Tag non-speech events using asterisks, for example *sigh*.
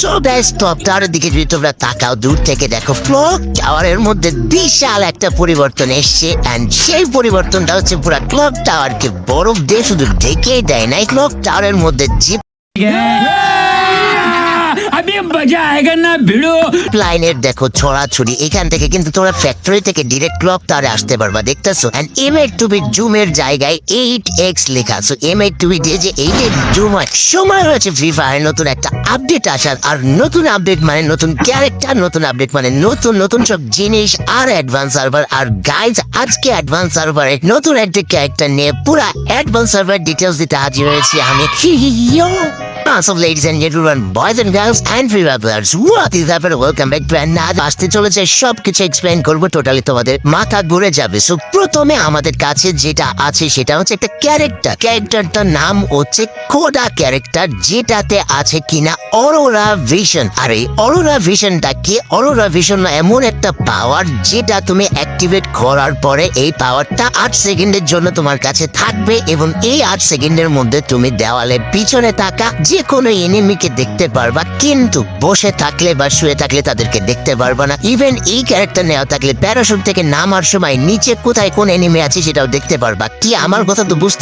So guys টাওয়ারের দিকে যদি তোমরা তাকাও, দূর থেকে দেখো ক্লক টাওয়ারের মধ্যে বিশাল একটা পরিবর্তন এসছে এন্ড সেই পরিবর্তনটা হচ্ছে পুরো ক্লক টাওয়ারকে বরফ দিয়ে শুধু ঢেকেই দেয় নাই ক্লক টাওয়ারের মধ্যে জিপ বাজা ভিড়ো। প্লাইনের দেখো, ছড়াছড়ি, এখান থেকে কিন্তু তোমরা ফ্যাক্টরি থেকে ডিরেক্ট ক্লক তারে আসতে পারবা, দেখতেছো? এন্ড এম এর টু বি জুম এর জায়গায় এইট এক্স লেখা সো এম এর টু বি দিয়ে যে এইট এক্স জুম হয়, সময় হয়েছে ফ্রি ফায়ার নতুন একটা আপডেট আসার। আর নতুন আপডেট মানে নতুন ক্যারেক্টার নতুন আপডেট মানে নতুন নতুন সব জিনিস আর অ্যাডভান্স সার্ভার আর গাইজ আজকে অ্যাডভান্স সার্ভারে নতুন একটা ক্যারেক্টার নিয়ে পুরা অ্যাডভান্স সার্ভার ডিটেলস দিতে হাজির হয়েছি আমি। *laughs* So ladies and gentlemen, boys and girls and free rappers, what is happening? Welcome back to another আসতে চলেছে সব কিছু এক্সপ্লেন করব টোটালি তোমাদের মাথা ঘুরে যাবে। সো প্রথমে আমাদের কাছে যেটা আছে সেটা হচ্ছে একটা ক্যারেক্টার ক্যারেক্টারটার নাম হচ্ছে কোডা ক্যারেক্টার যেটাতে আছে কিনা অরোরা ভিশন আর এই অরোরা ভিশনটা কি? অরোরা ভিশন এমন একটা পাওয়ার যেটা তুমি অ্যাক্টিভেট করার পরে এই পাওয়ারটা আট সেকেন্ডের জন্য তোমার কাছে থাকবে এবং এই আট সেকেন্ডের মধ্যে তুমি দেওয়ালের পিছনে থাকা যে কোনো এনিমিকে দেখতে পারবা, কিন্তু বসে থাকলে বা শুয়ে থাকলে তাদেরকে দেখতে পারবা না। ইভেন এই ক্যারেক্টার নেওয়া থাকলে প্যারাশুট থেকে নামার সময় নিচে কোথায় কোন এনিমি আছে সেটাও দেখতে পারবা। কি আমার কথা তো বুঝতে